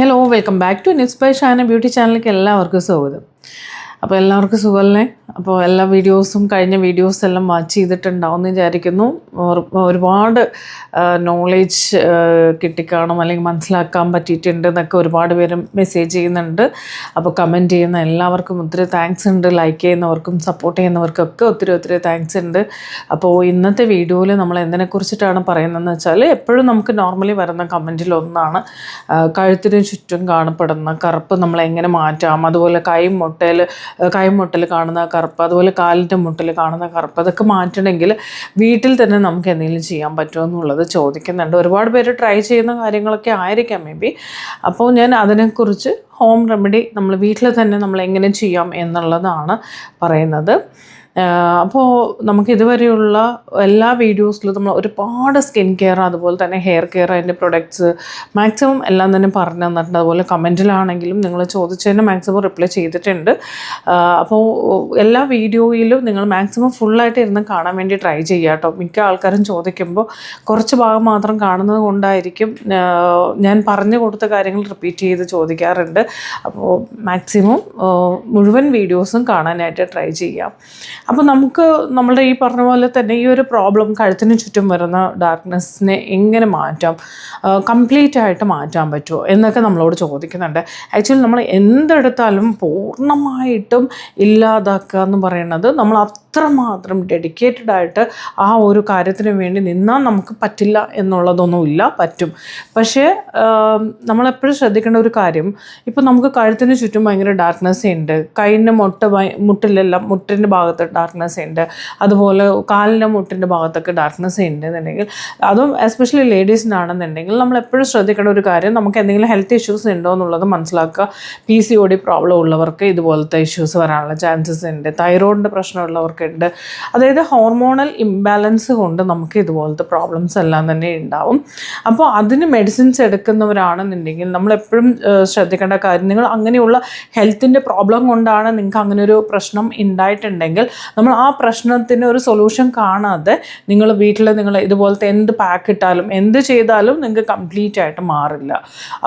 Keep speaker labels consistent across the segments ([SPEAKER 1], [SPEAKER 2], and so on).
[SPEAKER 1] Hello welcome back to നിസ്ബൈ Shana beauty ചാനലിലേക്ക് എല്ലാവർക്കും സ്വാഗതം. അപ്പോൾ എല്ലാവർക്കും സുഖമല്ലേ അപ്പോൾ എല്ലാ വീഡിയോസും കഴിഞ്ഞ വീഡിയോസ് എല്ലാം വാച്ച് ചെയ്തിട്ടുണ്ടാവും വിചാരിക്കുന്നു. ഒരു- ഒരുപാട് നോളേജ് കിട്ടിക്കാണും അല്ലെങ്കിൽ മനസ്സിലാക്കാൻ പറ്റിയിട്ടുണ്ട് എന്നൊക്കെ ഒരുപാട് പേര് മെസ്സേജ് ചെയ്യുന്നുണ്ട്. അപ്പോൾ കമന്റ് ചെയ്യുന്ന എല്ലാവർക്കും ഒത്തിരി താങ്ക്സ് ഉണ്ട്. ലൈക്ക് ചെയ്യുന്നവർക്കും സപ്പോർട്ട് ചെയ്യുന്നവർക്കൊക്കെ ഒത്തിരി ഒത്തിരി താങ്ക്സ് ഉണ്ട്. അപ്പോൾ ഇന്നത്തെ വീഡിയോയിൽ നമ്മൾ എന്തിനെക്കുറിച്ചിട്ടാണ് പറയുന്നതെന്ന് വെച്ചാൽ എപ്പോഴും നമുക്ക് നോർമലി വരുന്ന ആ, കഴുത്തിന് ചുറ്റും കാണപ്പെടുന്ന കറുപ്പ് നമ്മൾ എങ്ങനെ മാറ്റാം. അതുപോലെ കൈ മുട്ടയിൽ കൈ മുട്ടൽ കാണുന്ന കറുപ്പ് അതുപോലെ കാലിന്റെ മുട്ടൽ കാണുന്ന കറുപ്പ് അതൊക്കെ മാറ്റണമെങ്കിൽ വീട്ടിൽ തന്നെ നമുക്ക് എന്തെങ്കിലും ചെയ്യാൻ പറ്റുമോ എന്നുള്ളത് ചോദിക്കുന്നുണ്ട്. ഒരുപാട് പേര് ട്രൈ ചെയ്യുന്ന കാര്യങ്ങളൊക്കെ ആയിരിക്കാം മേ ബി അപ്പോൾ ഞാൻ അതിനെക്കുറിച്ച് ഹോം റെമഡി നമ്മൾ വീട്ടിൽ തന്നെ നമ്മൾ എങ്ങനെ ചെയ്യാം എന്നുള്ളതാണ് പറയുന്നത്. അപ്പോൾ നമുക്ക് ഇതുവരെയുള്ള എല്ലാ വീഡിയോസിലും നമ്മൾ ഒരുപാട് സ്കിൻ കെയർ അതുപോലെ തന്നെ ഹെയർ കെയർ അതിന്റെ പ്രൊഡക്ട്സ് മാക്സിമം എല്ലാം തന്നെ പറഞ്ഞു തന്നിട്ടുണ്ട്. അതുപോലെ കമന്റിലാണെങ്കിലും നിങ്ങൾ ചോദിച്ചതിന് മാക്സിമം റിപ്ലൈ ചെയ്തിട്ടുണ്ട്. അപ്പോൾ എല്ലാ വീഡിയോയിലും നിങ്ങൾ മാക്സിമം ഫുള്ളായിട്ട് ഇരുന്ന് കാണാൻ വേണ്ടി ട്രൈ ചെയ്യുക കേട്ടോ. മിക്ക ആൾക്കാരും ചോദിക്കുമ്പോൾ കുറച്ച് ഭാഗം മാത്രം കാണുന്നത് കൊണ്ടായിരിക്കും ഞാൻ പറഞ്ഞു കൊടുത്ത കാര്യങ്ങൾ റിപ്പീറ്റ് ചെയ്ത് ചോദിക്കാറുണ്ട്. അപ്പോൾ മാക്സിമം മുഴുവൻ വീഡിയോസും കാണാനായിട്ട് ട്രൈ ചെയ്യാം. അപ്പോൾ നമുക്ക് നമ്മുടെ ഈ പറഞ്ഞ പോലെ തന്നെ ഈ ഒരു പ്രോബ്ലം കഴുത്തിന് ചുറ്റും വരുന്ന ഡാർക്ക്നെസ്സിനെ എങ്ങനെ മാറ്റാം? കംപ്ലീറ്റ് ആയിട്ട് മാറ്റാൻ പറ്റുമോ എന്നൊക്കെ നമ്മളോട് ചോദിക്കുന്നുണ്ട്. ആക്ച്വലി നമ്മൾ എന്തെടുത്താലും പൂർണമായിട്ടും ഇല്ലാതാക്കുക എന്ന് പറയുന്നത് നമ്മൾ അത്രമാത്രം ഡെഡിക്കേറ്റഡ് ആയിട്ട് ആ ഒരു കാര്യത്തിന് വേണ്ടി നിന്നാൽ നമുക്ക് പറ്റില്ല എന്നുള്ളതൊന്നുമില്ല പറ്റും. പക്ഷേ നമ്മളെപ്പോഴും ശ്രദ്ധിക്കേണ്ട ഒരു കാര്യം ഇപ്പോൾ നമുക്ക് കഴുത്തിന് ചുറ്റും ഭയങ്കര ഡാർക്ക്നെസ് ഉണ്ട്. കൈയിന്റെ മുട്ട മുട്ടിലെല്ലാം മുട്ടിന്റെ ഭാഗത്ത് ഡാർക്ക്നെസ് ഉണ്ട്. അതുപോലെ കാലിന്റെ മുട്ടിന്റെ ഭാഗത്തൊക്കെ ഡാർക്ക്നെസ് ഉണ്ട് എന്നുണ്ടെങ്കിൽ അതും എസ്പെഷ്യലി ലേഡീസിനാണെന്നുണ്ടെങ്കിൽ നമ്മൾ എപ്പോഴും ശ്രദ്ധിക്കേണ്ട ഒരു കാര്യം നമുക്ക് എന്തെങ്കിലും ഹെൽത്ത് ഇഷ്യൂസ് ഉണ്ടോ എന്നുള്ളത് മനസ്സിലാക്കുക. P C O D problem ഉള്ളവർക്ക് ഇതുപോലത്തെ ഇഷ്യൂസ് വരാനുള്ള ചാൻസസ് ഉണ്ട്. തൈറോയിഡിന്റെ പ്രശ്നമുള്ളവർക്കുണ്ട് അതായത് ഹോർമോണൽ ഇംബാലൻസ് കൊണ്ട് നമുക്ക് ഇതുപോലത്തെ പ്രോബ്ലംസ് എല്ലാം തന്നെ ഉണ്ടാവും. അപ്പോൾ അതിന് മെഡിസിൻസ് എടുക്കുന്നവരാണെന്നുണ്ടെങ്കിൽ നമ്മൾ എപ്പോഴും ശ്രദ്ധിക്കേണ്ട കാര്യം നിങ്ങൾ അങ്ങനെയുള്ള ഹെൽത്തിന്റെ പ്രോബ്ലം കൊണ്ടാണ് നിങ്ങൾക്ക് അങ്ങനെ ഒരു പ്രശ്നം ഉണ്ടായിട്ടുണ്ടെങ്കിൽ നമ്മൾ ആ പ്രശ്നത്തിന് ഒരു സൊല്യൂഷൻ കാണാതെ നിങ്ങൾ വീട്ടിൽ നിങ്ങൾ ഇതുപോലത്തെ എന്ത് പാക്ക് ഇട്ടാലും എന്ത് ചെയ്താലും നിങ്ങൾക്ക് കംപ്ലീറ്റ് ആയിട്ട് മാറില്ല.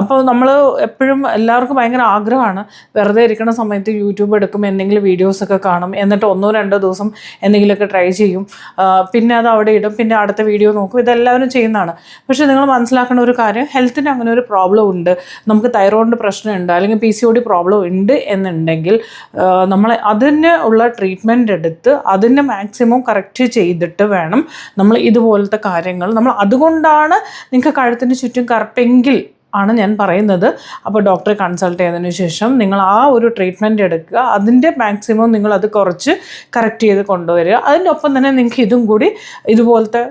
[SPEAKER 1] അപ്പോൾ നമ്മൾ എപ്പോഴും എല്ലാവർക്കും ഭയങ്കര ആഗ്രഹമാണ് വെറുതെ ഇരിക്കുന്ന സമയത്ത് യൂട്യൂബ് എടുക്കും എന്തെങ്കിലും വീഡിയോസൊക്കെ കാണും എന്നിട്ട് ഒന്നോ രണ്ടോ ദിവസം എന്തെങ്കിലുമൊക്കെ ട്രൈ ചെയ്യും. പിന്നെ അത് അവിടെ ഇടും പിന്നെ അടുത്ത വീഡിയോ നോക്കും. ഇതെല്ലാവരും ചെയ്യുന്നതാണ്. പക്ഷേ നിങ്ങൾ മനസ്സിലാക്കേണ്ട ഒരു കാര്യം ഹെൽത്തിന് അങ്ങനെ ഒരു പ്രോബ്ലം ഉണ്ട്. നമുക്ക് തൈറോയിഡിന്റെ പ്രശ്നമുണ്ട് അല്ലെങ്കിൽ P C O D problem ഉണ്ട് എന്നുണ്ടെങ്കിൽ നമ്മൾ അതിന് ഉള്ള ട്രീറ്റ്മെന്റ് എടുത്ത് അതിനെ മാക്സിമം കറക്റ്റ് ചെയ്തിട്ട് വേണം നമ്മൾ ഇതുപോലത്തെ കാര്യങ്ങൾ. നമ്മൾ അതുകൊണ്ടാണ് നിങ്ങൾക്ക് കഴുത്തിന് ചുറ്റും കറുപ്പെങ്കിൽ ആണ് ഞാൻ പറയുന്നത്. അപ്പോൾ ഡോക്ടറെ കൺസൾട്ട് ചെയ്തതിന് ശേഷം നിങ്ങൾ ആ ഒരു ട്രീറ്റ്മെന്റ് എടുക്കുക. അതിന്റെ മാക്സിമം നിങ്ങൾ അത് കുറച്ച് കറക്റ്റ് ചെയ്ത് കൊണ്ടുവരിക. അതിന്റെ ഒപ്പം തന്നെ നിങ്ങൾക്ക് ഇതും കൂടി ഇതുപോലത്തെ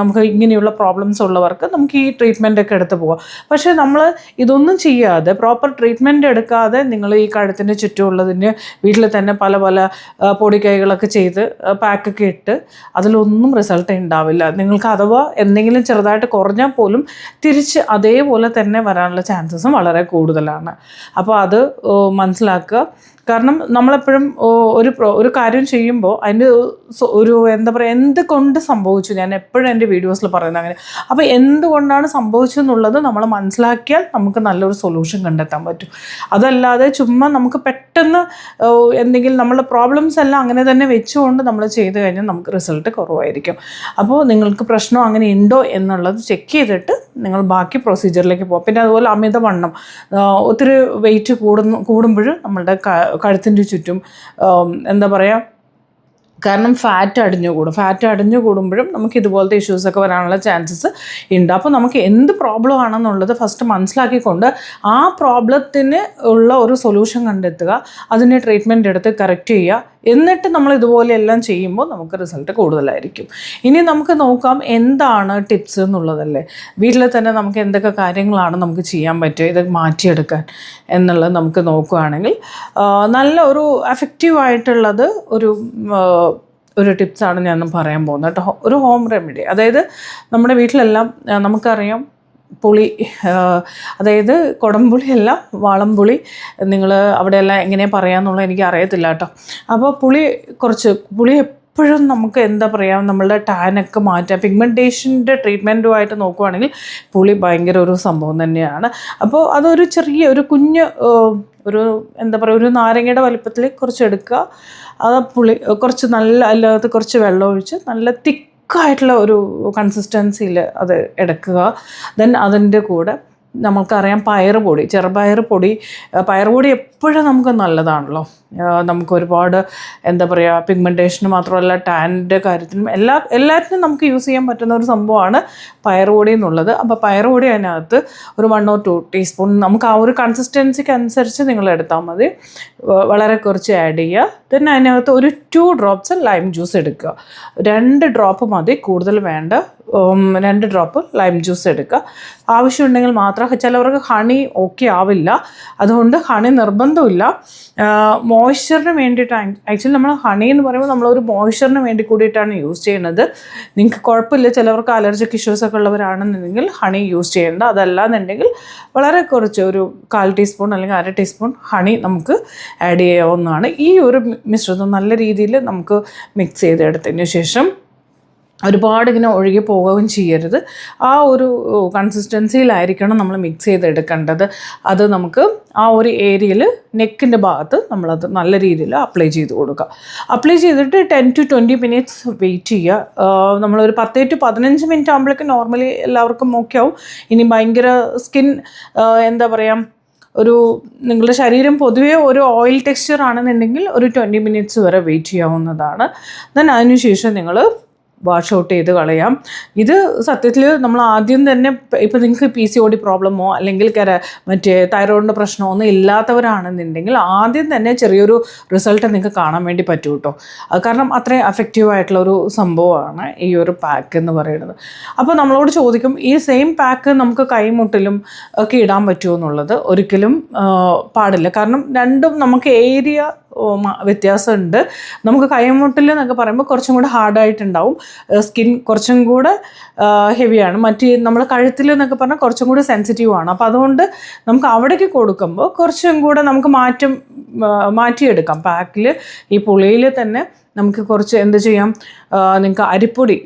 [SPEAKER 1] നമുക്ക് ഇങ്ങനെയുള്ള പ്രോബ്ലംസ് ഉള്ളവർക്ക് നമുക്ക് ഈ ട്രീറ്റ്മെന്റ് ഒക്കെ എടുത്ത് പോകാം പക്ഷേ നമ്മൾ ഇതൊന്നും ചെയ്യാതെ പ്രോപ്പർ ട്രീറ്റ്മെന്റ് എടുക്കാതെ നിങ്ങൾ ഈ കഴുത്തിന്റെ ചുറ്റുമുള്ളതിന് വീട്ടിൽ തന്നെ പല പല പൊടിക്കൈകളൊക്കെ ചെയ്ത് പാക്കൊക്കെ ഇട്ട് അതിലൊന്നും റിസൾട്ട് ഉണ്ടാവില്ല. നിങ്ങൾക്ക് അഥവാ എന്തെങ്കിലും ചെറുതായിട്ട് കുറഞ്ഞാൽ പോലും തിരിച്ച് അതേപോലെ തന്നെ വരാനുള്ള ചാൻസസും വളരെ കൂടുതലാണ്. അപ്പോൾ അത് മനസ്സിലാക്കുക. കാരണം നമ്മളെപ്പോഴും ഒരു ഒരു കാര്യം ചെയ്യുമ്പോൾ അതിന്റെ ഒരു എന്താ പറയുക എന്ത് കൊണ്ട് സംഭവിച്ചു? ഞാൻ എപ്പോഴും എന്റെ വീഡിയോസിൽ പറയുന്നത് അങ്ങനെ. അപ്പോൾ എന്തുകൊണ്ടാണ് സംഭവിച്ചതെന്നുള്ളത് നമ്മൾ മനസ്സിലാക്കിയാൽ നമുക്ക് നല്ലൊരു സൊല്യൂഷൻ കണ്ടെത്താൻ പറ്റും. അതല്ലാതെ ചുമ്മാ നമുക്ക് പെട്ടെന്ന് എന്തെങ്കിലും നമ്മളുടെ പ്രോബ്ലംസ് എല്ലാം അങ്ങനെ തന്നെ വെച്ചുകൊണ്ട് നമ്മൾ ചെയ്ത് കഴിഞ്ഞാൽ നമുക്ക് റിസൾട്ട് കുറവായിരിക്കും. അപ്പോൾ നിങ്ങൾക്ക് പ്രശ്നം അങ്ങനെ ഉണ്ടോ എന്നുള്ളത് ചെക്ക് ചെയ്തിട്ട് നിങ്ങൾ ബാക്കി പ്രൊസീജിയറിലേക്ക് പോകും പിന്നെ അതുപോലെ അമിതവണ്ണം ഒത്തിരി വെയിറ്റ് കൂടുന്നു കൂടുമ്പോൾ നമ്മളുടെ കഴുത്തിന്റെ ചുറ്റും എന്താ പറയുക കാരണം ഫാറ്റ് അടിഞ്ഞു കൂടും ഫാറ്റ് അടിഞ്ഞു കൂടുമ്പോഴും നമുക്ക് ഇതുപോലത്തെ ഇഷ്യൂസൊക്കെ വരാനുള്ള ചാൻസസ് ഉണ്ട്. അപ്പോൾ നമുക്ക് എന്ത് പ്രോബ്ലം ആണെന്നുള്ളത് ഫസ്റ്റ് മനസ്സിലാക്കിക്കൊണ്ട് ആ പ്രോബ്ലത്തിന് ഉള്ള ഒരു സൊല്യൂഷൻ കണ്ടെത്തുക. അതിന് ട്രീറ്റ്മെന്റ് എടുത്ത് കറക്റ്റ് ചെയ്യുക. എന്നിട്ട് നമ്മൾ ഇതുപോലെയെല്ലാം ചെയ്യുമ്പോൾ നമുക്ക് റിസൾട്ട് കൂടുതലായിരിക്കും. ഇനി നമുക്ക് നോക്കാം എന്താണ് ടിപ്സ് എന്നുള്ളതല്ലേ? വീട്ടിൽ തന്നെ നമുക്ക് എന്തൊക്കെ കാര്യങ്ങളാണ് നമുക്ക് ചെയ്യാൻ പറ്റുക ഇത് മാറ്റിയെടുക്കാൻ എന്നുള്ളത് നമുക്ക് നോക്കുകയാണെങ്കിൽ നല്ല ഒരു എഫക്റ്റീവ് ആയിട്ടുള്ളത് ഒരു ഒരു ടിപ്സാണ് ഞാൻ പറയാൻ പോകുന്നത് ഒരു ഹോം റെമഡി അതായത് നമ്മുടെ വീട്ടിലെല്ലാം നമുക്കറിയാം പുളി അതായത് കുടംപുളിയല്ല വാളംപുളി നിങ്ങൾ അവിടെയെല്ലാം എങ്ങനെയാണ് പറയാമെന്നുള്ളത് എനിക്ക് അറിയത്തില്ല കേട്ടോ. അപ്പോൾ പുളി കുറച്ച് പുളി എപ്പോഴും നമുക്ക് എന്താ പറയുക നമ്മളുടെ ടാനൊക്കെ മാറ്റാം. പിഗ്മെന്റേഷന്റെ ട്രീറ്റ്മെന്റുമായിട്ട് നോക്കുവാണെങ്കിൽ പുളി ഭയങ്കര ഒരു സംഭവം തന്നെയാണ്. അപ്പോൾ അതൊരു ചെറിയ ഒരു കുഞ്ഞ് ഒരു എന്താ പറയുക ഒരു നാരങ്ങയുടെ വലിപ്പത്തിൽ കുറച്ച് എടുക്കുക. അത് പുളി കുറച്ച് നല്ല അല്ലാതെ കുറച്ച് വെള്ളം ഒഴിച്ച് നല്ല തിക്കായിട്ടുള്ള ഒരു കൺസിസ്റ്റൻസിയിൽ അത് എടുക്കുക. ദെൻ അതിന്റെ കൂടെ നമുക്കറിയാം പയർ പൊടി ചെറുപയർ പൊടി പയർ പൊടി എപ്പോഴും നമുക്ക് നല്ലതാണല്ലോ. നമുക്ക് ഒരുപാട് എന്താ പറയുക പിഗ്മെന്റേഷന് മാത്രമല്ല ടാനിന്റെ കാര്യത്തിനും എല്ലാ എല്ലാത്തിനും നമുക്ക് യൂസ് ചെയ്യാൻ പറ്റുന്ന ഒരു സംഭവമാണ് പയർ പൊടി എന്നുള്ളത്. അപ്പോൾ പയർ പൊടി അതിനകത്ത് ഒരു വൺ ഓർ ടു ടീസ്പൂൺ നമുക്ക് ആ ഒരു കൺസിസ്റ്റൻസിക്ക് അനുസരിച്ച് നിങ്ങൾ എടുത്താൽ മതി. വളരെ കുറച്ച് ആഡ് ചെയ്യുക. ദെൻ അതിനകത്ത് ഒരു ടു ഡ്രോപ്സ് ലൈം ജ്യൂസ് എടുക്കുക. രണ്ട് ഡ്രോപ്പ് മതി കൂടുതൽ വേണ്ട. രണ്ട് ഡ്രോപ്പ് ലൈം ജ്യൂസ് എടുക്കുക. ആവശ്യമുണ്ടെങ്കിൽ മാത്രം ചിലവർക്ക് ഹണി ഓക്കെ ആവില്ല. അതുകൊണ്ട് ഹണി നിർബന്ധമില്ല മോയ്സ്ചറിന് വേണ്ടിയിട്ടാണ്. ആക്ച്വലി നമ്മൾ ഹണി എന്ന് പറയുമ്പോൾ നമ്മളൊരു മോയ്സ്ചറിന് വേണ്ടി കൂടിയിട്ടാണ് യൂസ് ചെയ്യുന്നത്. നിങ്ങൾക്ക് കുഴപ്പമില്ല. ചിലവർക്ക് അലർജിക് ഇഷ്യൂസ് ഒക്കെ ഉള്ളവരാണെന്നുണ്ടെങ്കിൽ ഹണി യൂസ് ചെയ്യേണ്ട. അതല്ലാന്നുണ്ടെങ്കിൽ വളരെ കുറച്ച് ഒരു കാൽ ടീസ്പൂൺ അല്ലെങ്കിൽ അര ടീസ്പൂൺ ഹണി നമുക്ക് ആഡ് ചെയ്യാവുന്നതാണ്. ഈ ഒരു മിശ്രിതം നല്ല രീതിയിൽ നമുക്ക് മിക്സ് ചെയ്തെടുത്തതിന് ശേഷം ഒരുപാട് ഇങ്ങനെ ഒഴുകി പോവുകയും ചെയ്യരുത്. ആ ഒരു കൺസിസ്റ്റൻസിയിലായിരിക്കണം നമ്മൾ മിക്സ് ചെയ്തെടുക്കേണ്ടത്. അത് നമുക്ക് ആ ഒരു ഏരിയയിൽ നെക്കിന്റെ ഭാഗത്ത് നമ്മളത് നല്ല രീതിയിൽ അപ്ലൈ ചെയ്ത് കൊടുക്കുക അപ്ലൈ ചെയ്തിട്ട് ten to twenty minutes wait ചെയ്യുക. നമ്മളൊരു പത്തേ ടു പതിനഞ്ച് മിനിറ്റ് ആകുമ്പോഴേക്കും നോർമലി എല്ലാവർക്കും ഓക്കെ ആവും. ഇനി ഭയങ്കര സ്കിൻ എന്താ പറയുക ഒരു നിങ്ങളുടെ ശരീരം പൊതുവേ ഒരു ഓയിൽ ടെക്സ്ചർ ആണെന്നുണ്ടെങ്കിൽ ഒരു ട്വന്റി മിനിറ്റ്സ് വരെ വെയിറ്റ് ചെയ്യാവുന്നതാണ്. ദെൻ അതിനുശേഷം നിങ്ങൾ വാഷ് ഔട്ട് ചെയ്ത് കളയാം. ഇത് സത്യത്തിൽ നമ്മൾ ആദ്യം തന്നെ ഇപ്പം നിങ്ങൾക്ക് പി സി ഒ ഡി പ്രോബ്ലമോ അല്ലെങ്കിൽ കര മറ്റേ തൈറോയിഡിന്റെ പ്രശ്നമോ ഒന്നും ഇല്ലാത്തവരാണെന്നുണ്ടെങ്കിൽ ആദ്യം തന്നെ ചെറിയൊരു റിസൾട്ട് നിങ്ങൾക്ക് കാണാൻ വേണ്ടി പറ്റും കേട്ടോ കാരണം അത്രയും അഫക്റ്റീവ് ആയിട്ടുള്ള ഒരു സംഭവമാണ് ഈ ഒരു പാക്ക് എന്ന് പറയുന്നത്. അപ്പോൾ നമ്മളോട് ചോദിക്കും ഈ സെയിം പാക്ക് നമുക്ക് കൈമുട്ടിലും ഒക്കെ ഇടാൻ പറ്റുമോ എന്നുള്ളത് ഒരിക്കലും പാടില്ല. കാരണം രണ്ടും നമുക്ക് ഏരിയ വ്യത്യാസമുണ്ട്. നമുക്ക് കൈമുട്ടൽ എന്നൊക്കെ പറയുമ്പോൾ കുറച്ചും കൂടെ ഹാർഡായിട്ടുണ്ടാവും. സ്കിൻ കുറച്ചും കൂടെ ഹെവിയാണ്. മറ്റ് നമ്മൾ കഴുത്തിൽ എന്നൊക്കെ പറഞ്ഞാൽ കുറച്ചും കൂടി സെൻസിറ്റീവ് ആണ് അപ്പോൾ അതുകൊണ്ട് നമുക്ക് അവിടേക്ക് കൊടുക്കുമ്പോൾ കുറച്ചും കൂടെ നമുക്ക് മാറ്റം മാറ്റിയെടുക്കാം. പാക്കിൽ ഈ പുളിയിൽ തന്നെ നമുക്ക് കുറച്ച് എന്ത് ചെയ്യാം? നിങ്ങൾക്ക് അരിപ്പൊടി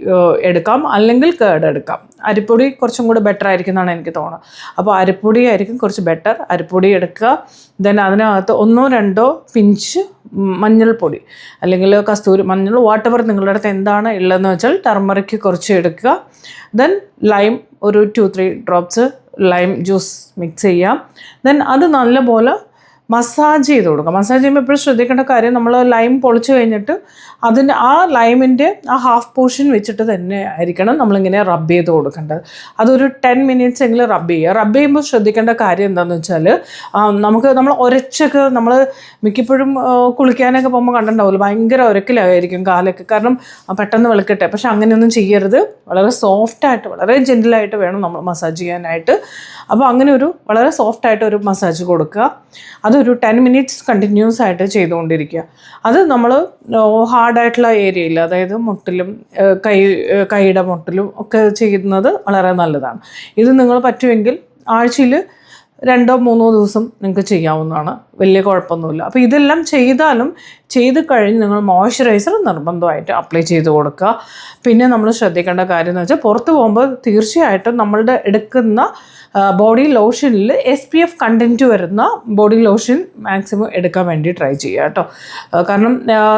[SPEAKER 1] എടുക്കാം. അല്ലെങ്കിൽ കേട് എടുക്കാം അരിപ്പൊടി കുറച്ചും കൂടെ ബെറ്റർ ആയിരിക്കും എന്നാണ് എനിക്ക് തോന്നുന്നത്. അപ്പോൾ അരിപ്പൊടി ആയിരിക്കും കുറച്ച് ബെറ്റർ അരിപ്പൊടി എടുക്കുക. ദെൻ അതിനകത്ത് ഒന്നോ രണ്ടോ പിഞ്ച് മഞ്ഞൾപ്പൊടി അല്ലെങ്കിൽ കസ്തൂരി മഞ്ഞൾ വാട്ടവർ നിങ്ങളുടെ അടുത്ത് എന്താണ് ഉള്ളതെന്ന് വെച്ചാൽ ടർമറിക്ക് കുറച്ച് എടുക്കുക. ദെൻ ലൈം ഒരു two three drops lime juice mix ചെയ്യാം. ദെൻ അത് നല്ലപോലെ മസാജ് ചെയ്ത് കൊടുക്കുക. മസാജ് ചെയ്യുമ്പോൾ എപ്പോഴും ശ്രദ്ധിക്കേണ്ട കാര്യം നമ്മൾ ലൈം പൊളിച്ചു കഴിഞ്ഞിട്ട് അതിന്റെ ആ ലൈമിന്റെ ആ ഹാഫ് പോർഷൻ വെച്ചിട്ട് തന്നെ ആയിരിക്കണം നമ്മളിങ്ങനെ റബ്ബ് ചെയ്ത് കൊടുക്കേണ്ടത്. അതൊരു ടെൻ മിനിറ്റ്സ് എങ്കിലും റബ്ബ് ചെയ്യുക. റബ്ബ് ചെയ്യുമ്പോൾ ശ്രദ്ധിക്കേണ്ട കാര്യം എന്താണെന്ന് വെച്ചാൽ നമുക്ക് നമ്മൾ ഒരച്ചൊക്കെ നമ്മൾ മിക്കപ്പോഴും കുളിക്കാനൊക്കെ പോകുമ്പോൾ കണ്ടിട്ടുണ്ടാവില്ല ഭയങ്കര ഒരക്കിലായിരിക്കും കാലൊക്കെ. കാരണം പെട്ടെന്ന് വെളുക്കട്ടെ. പക്ഷെ അങ്ങനെയൊന്നും ചെയ്യരുത്. വളരെ സോഫ്റ്റായിട്ട് വളരെ ജെന്റിലായിട്ട് വേണം നമ്മൾ മസാജ് ചെയ്യാനായിട്ട്. അപ്പോൾ അങ്ങനെ ഒരു വളരെ സോഫ്റ്റ് ആയിട്ട് ഒരു മസാജ് കൊടുക്കുക. അതൊരു ടെൻ മിനിറ്റ്സ് കണ്ടിന്യൂസ് ആയിട്ട് ചെയ്തുകൊണ്ടിരിക്കുക. അത് നമ്മൾ ഹാർഡായിട്ടുള്ള ഏരിയയിൽ അതായത് മുട്ടിലും കൈ കൈയുടെ മുട്ടിലും ഒക്കെ ചെയ്യുന്നത് വളരെ നല്ലതാണ്. ഇത് നിങ്ങൾ പറ്റുമെങ്കിൽ ആഴ്ചയിൽ രണ്ടോ മൂന്നോ ദിവസം നിങ്ങൾക്ക് ചെയ്യാവുന്നതാണ്. വലിയ കുഴപ്പമൊന്നുമില്ല. അപ്പോൾ ഇതെല്ലാം ചെയ്താലും ചെയ്ത് കഴിഞ്ഞ് നിങ്ങൾ മോയ്സ്ചറൈസർ നിർബന്ധമായിട്ട് അപ്ലൈ ചെയ്ത് കൊടുക്കുക. പിന്നെ നമ്മൾ ശ്രദ്ധിക്കേണ്ട കാര്യം എന്ന് വെച്ചാൽ പുറത്ത് പോകുമ്പോൾ തീർച്ചയായിട്ടും നമ്മളുടെ എടുക്കുന്ന ബോഡി ലോഷനിൽ എസ് പി എഫ് കണ്ടന്റ് വരുന്ന ബോഡി ലോഷൻ മാക്സിമം എടുക്കാൻ വേണ്ടി ട്രൈ ചെയ്യുക കേട്ടോ. കാരണം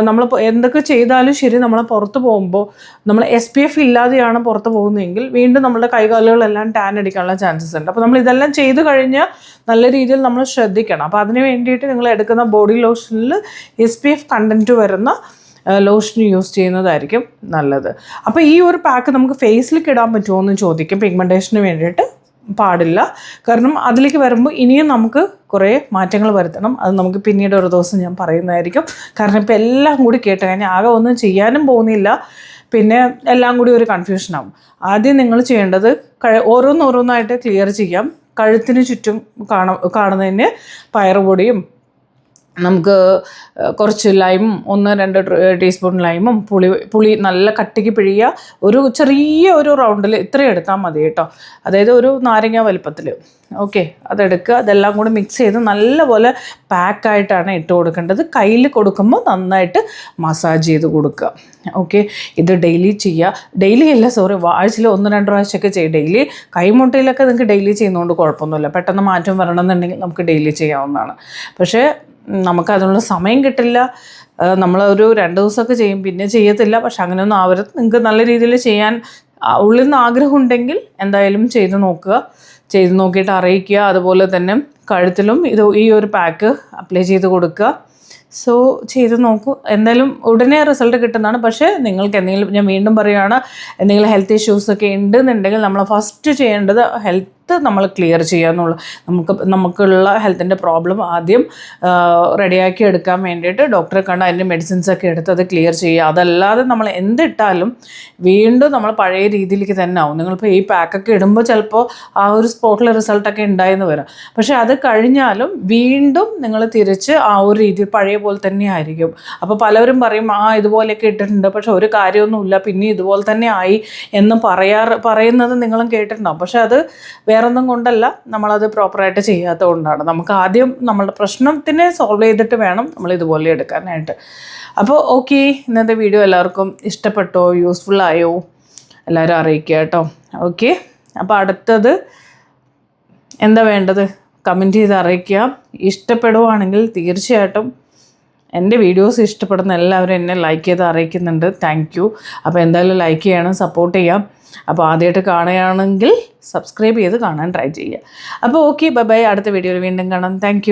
[SPEAKER 1] നമ്മൾ എന്തൊക്കെ ചെയ്താലും ശരി നമ്മൾ പുറത്ത് പോകുമ്പോൾ നമ്മൾ എസ് പി എഫ് ഇല്ലാതെയാണ് പുറത്ത് പോകുന്നതെങ്കിൽ വീണ്ടും നമ്മുടെ കൈകാലുകളെല്ലാം ടാൻ അടിക്കാനുള്ള ചാൻസസ് ഉണ്ട്. അപ്പോൾ നമ്മൾ ഇതെല്ലാം ചെയ്ത് കഴിഞ്ഞാൽ നല്ല രീതിയിൽ നമ്മൾ ശ്രദ്ധിക്കണം. അപ്പോൾ അതിന് വേണ്ടിയിട്ട് നിങ്ങൾ എടുക്കുന്ന ബോഡി ലോഷനിൽ എസ് പി എഫ് കണ്ടന്റ് വരുന്ന ലോഷൻ യൂസ് ചെയ്യുന്നതായിരിക്കും നല്ലത്. അപ്പോൾ ഈ ഒരു പാക്ക് നമുക്ക് ഫേസിലേക്ക് ഇടാൻ പറ്റുമോ എന്ന് ചോദിക്കും. പിഗ്മെന്റേഷന് വേണ്ടിയിട്ട് പാടില്ല. കാരണം അതിലേക്ക് വരുമ്പോൾ ഇനിയും നമുക്ക് കുറേ മാറ്റങ്ങൾ വരുത്തണം. അത് നമുക്ക് പിന്നീട് ഒരു ദിവസം ഞാൻ പറയുന്നതായിരിക്കും. കാരണം ഇപ്പോൾ എല്ലാം കൂടി കേട്ട് കഴിഞ്ഞാൽ ആകെ ഒന്നും ചെയ്യാനും പോകുന്നില്ല. പിന്നെ എല്ലാം കൂടി ഒരു കൺഫ്യൂഷനാകും ആദ്യം നിങ്ങൾ ചെയ്യേണ്ടത് ഓരോന്നോരോന്നായിട്ട് ക്ലിയർ ചെയ്യാം. കഴുത്തിന് ചുറ്റും കാണ കാണുന്നതിന് പയറുപൊടിയും നമുക്ക് കുറച്ച് ലൈമും ഒന്ന് രണ്ട് ടീസ്പൂൺ ലൈമും പുളി പുളി നല്ല കട്ടിക്ക് പിഴിയുക ഒരു ചെറിയ ഒരു റൗണ്ടിൽ ഇത്രയും എടുത്താൽ മതി കേട്ടോ. അതായത് ഒരു നാരങ്ങ വലുപ്പത്തിൽ ഓക്കെ അതെടുക്കുക. അതെല്ലാം കൂടി മിക്സ് ചെയ്ത് നല്ലപോലെ പാക്കായിട്ടാണ് ഇട്ട് കൊടുക്കേണ്ടത്. കയ്യിൽ കൊടുക്കുമ്പോൾ നന്നായിട്ട് മസാജ് ചെയ്ത് കൊടുക്കുക. ഓക്കെ ഇത് ഡെയിലി ചെയ്യുക. ഡെയിലി അല്ല സോറി ആഴ്ചയിൽ ഒന്ന് രണ്ട് പ്രാവശ്യമൊക്കെ ചെയ്യും ഡെയിലി കൈമുട്ടയിലൊക്കെ നിങ്ങൾക്ക് ഡെയിലി ചെയ്യുന്നതുകൊണ്ട് കുഴപ്പമൊന്നുമില്ല. പെട്ടെന്ന് മാറ്റം വരണമെന്നുണ്ടെങ്കിൽ നമുക്ക് ഡെയിലി ചെയ്യാവുന്നതാണ്. പക്ഷേ ഉം, നമുക്ക് അതിനുള്ള സമയം കിട്ടില്ല. നമ്മളൊരു രണ്ട് ദിവസമൊക്കെ ചെയ്യും. പിന്നെ ചെയ്യത്തില്ല. പക്ഷെ അങ്ങനെയൊന്നും ആവരുത് നിങ്ങൾക്ക് നല്ല രീതിയിൽ ചെയ്യാൻ ഉള്ളിൽ നിന്ന് ആഗ്രഹമുണ്ടെങ്കിൽ എന്തായാലും ചെയ്ത് നോക്കുക. ചെയ്ത് നോക്കിയിട്ട് അറിയിക്കുക. അതുപോലെ തന്നെ കഴുത്തിലും ഇത് ഈ ഒരു പാക്ക് അപ്ലൈ ചെയ്ത് കൊടുക്കുക. സോ ചെയ്ത് നോക്കൂ. എന്തായാലും ഉടനെ റിസൾട്ട് കിട്ടുന്നതാണ്. പക്ഷേ നിങ്ങൾക്ക് എന്തെങ്കിലും ഞാൻ വീണ്ടും പറയുകയാണ് എന്തെങ്കിലും ഹെൽത്ത് ഇഷ്യൂസ് ഒക്കെ ഉണ്ടെന്നുണ്ടെങ്കിൽ നമ്മൾ ഫസ്റ്റ് ചെയ്യേണ്ടത് ഹെൽത്ത് നമ്മൾ ക്ലിയർ ചെയ്യുക എന്നുള്ള നമുക്ക് നമുക്കുള്ള ഹെൽത്തിന്റെ പ്രോബ്ലം ആദ്യം റെഡിയാക്കി എടുക്കാൻ വേണ്ടിയിട്ട് ഡോക്ടറെ കണ്ട് അതിന്റെ മെഡിസിൻസ് ഒക്കെ എടുത്ത് അത് ക്ലിയർ ചെയ്യുക. അതല്ലാതെ നമ്മൾ എന്തിട്ടാലും വീണ്ടും നമ്മൾ പഴയ രീതിയിലേക്ക് തന്നെ ആവും. നിങ്ങളിപ്പോൾ ഈ പാക്കൊക്കെ ഇടുമ്പോൾ ചിലപ്പോൾ ആ ഒരു സ്പോട്ടിൽ റിസൾട്ടൊക്കെ ഉണ്ടായെന്ന് വരാം. പക്ഷേ അത് കഴിഞ്ഞാലും വീണ്ടും നിങ്ങൾ തിരിച്ച് ആ ഒരു രീതി പഴയ പോലെ തന്നെ ആയിരിക്കും. അപ്പോൾ പലവരും പറയും ആ ഇതുപോലെയൊക്കെ ഇട്ടിട്ടുണ്ട്. പക്ഷേ ഒരു കാര്യമൊന്നുമില്ല. പിന്നെ ഇതുപോലെ തന്നെ ആയി എന്ന് പറയാറ് പറയുന്നത് നിങ്ങളും കേട്ടിട്ടുണ്ടാവും. പക്ഷെ അത് വേറൊന്നും കൊണ്ടല്ല. നമ്മളത് പ്രോപ്പറായിട്ട് ചെയ്യാത്തത് കൊണ്ടാണ് നമുക്ക് ആദ്യം നമ്മളുടെ പ്രശ്നത്തിനെ സോൾവ് ചെയ്തിട്ട് വേണം നമ്മൾ ഇതുപോലെ എടുക്കാനായിട്ട്. അപ്പോൾ ഓക്കെ ഇന്നത്തെ വീഡിയോ എല്ലാവർക്കും ഇഷ്ടപ്പെട്ടോ? യൂസ്ഫുൾ ആയോ? എല്ലാവരും അറിയിക്കുക കേട്ടോ. ഓക്കെ അപ്പോൾ അടുത്തത് എന്താ വേണ്ടത്? കമന്റ് ചെയ്ത് അറിയിക്കുക. ഇഷ്ടപ്പെടുവാണെങ്കിൽ തീർച്ചയായിട്ടും എന്റെ വീഡിയോസ് ഇഷ്ടപ്പെടുന്ന എല്ലാവരും എന്നെ ലൈക്ക് ചെയ്ത് അറിയിക്കുന്നുണ്ട്. താങ്ക് യു അപ്പോൾ എന്തായാലും ലൈക്ക് ചെയ്യണം സപ്പോർട്ട് ചെയ്യാം. അപ്പോൾ ആദ്യമായിട്ട് കാണുകയാണെങ്കിൽ സബ്സ്ക്രൈബ് ചെയ്ത് കാണാൻ ട്രൈ ചെയ്യുക. അപ്പോൾ ഓക്കെ ബൈ ബൈ അടുത്ത വീഡിയോയിൽ വീണ്ടും കാണാം. താങ്ക്